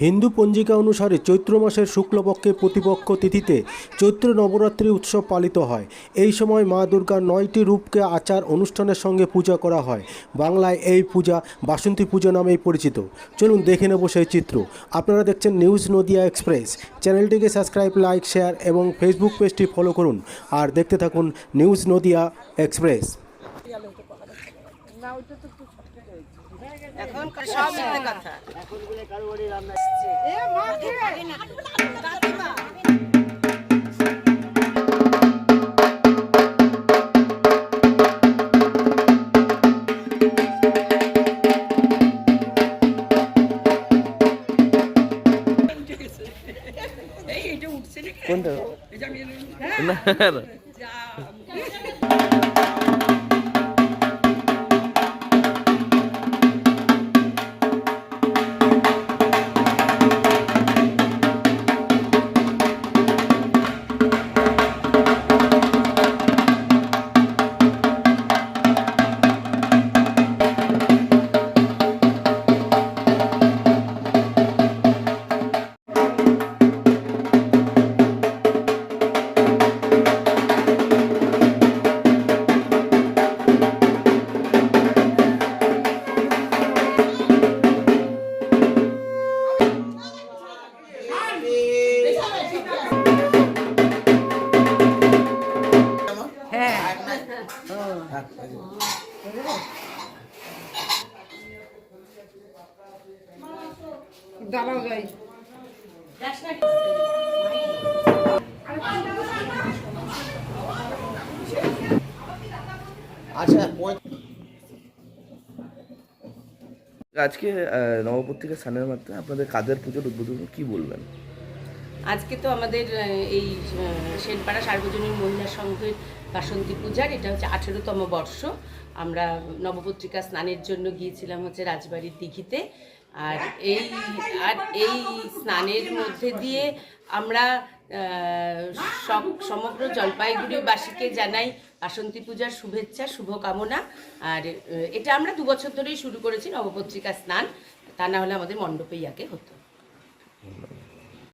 হিন্দু পঞ্জিকা অনুসারে চৈত্র মাসের শুক্লপক্ষে প্রতিপক্ষ তিথিতে চৈত্র নবরাত্রি উৎসব পালিত হয়। এই সময় মা দুর্গার নয়টি রূপকে আচার অনুষ্ঠানের সঙ্গে পূজা করা হয়। বাংলায় এই পূজা বাসন্তী পুজো নামেই পরিচিত। চলুন দেখে নেব সেই চিত্র। আপনারা দেখছেন নিউজ নদিয়া এক্সপ্রেস। চ্যানেলটিকে সাবস্ক্রাইব, লাইক, শেয়ার এবং ফেসবুক পেজটি ফলো করুন। আর দেখতে থাকুন নিউজ নদিয়া এক্সপ্রেস। এখন সব মিথ্যে কথা কোনটা না না। দাঁড়াও যাই আচ্ছা আজকে আহ, নবপত্রিকা স্থানের মাধ্যমে আপনাদের কাদের পুজোর উদ্বোধন কি বলবেন আজকে তো আমাদের এই শেনপাড়া সার্বজনীন মহিলা সংঘের বাসন্তী পূজার, এটা হচ্ছে আঠেরোতম বর্ষ। আমরা নবপত্রিকা স্নানের জন্য গিয়েছিলাম হচ্ছে রাজবাড়ির দিঘিতে। আর এই আর এই স্নানের মধ্যে দিয়ে আমরা সব- সমগ্র জলপাইগুড়িবাসীকে জানাই বাসন্তী পূজার শুভেচ্ছা, শুভকামনা। আর এটা আমরা দু বছর ধরেই শুরু করেছি নবপত্রিকা স্নান। তা না হলে আমাদের মণ্ডপেই আগে হতো।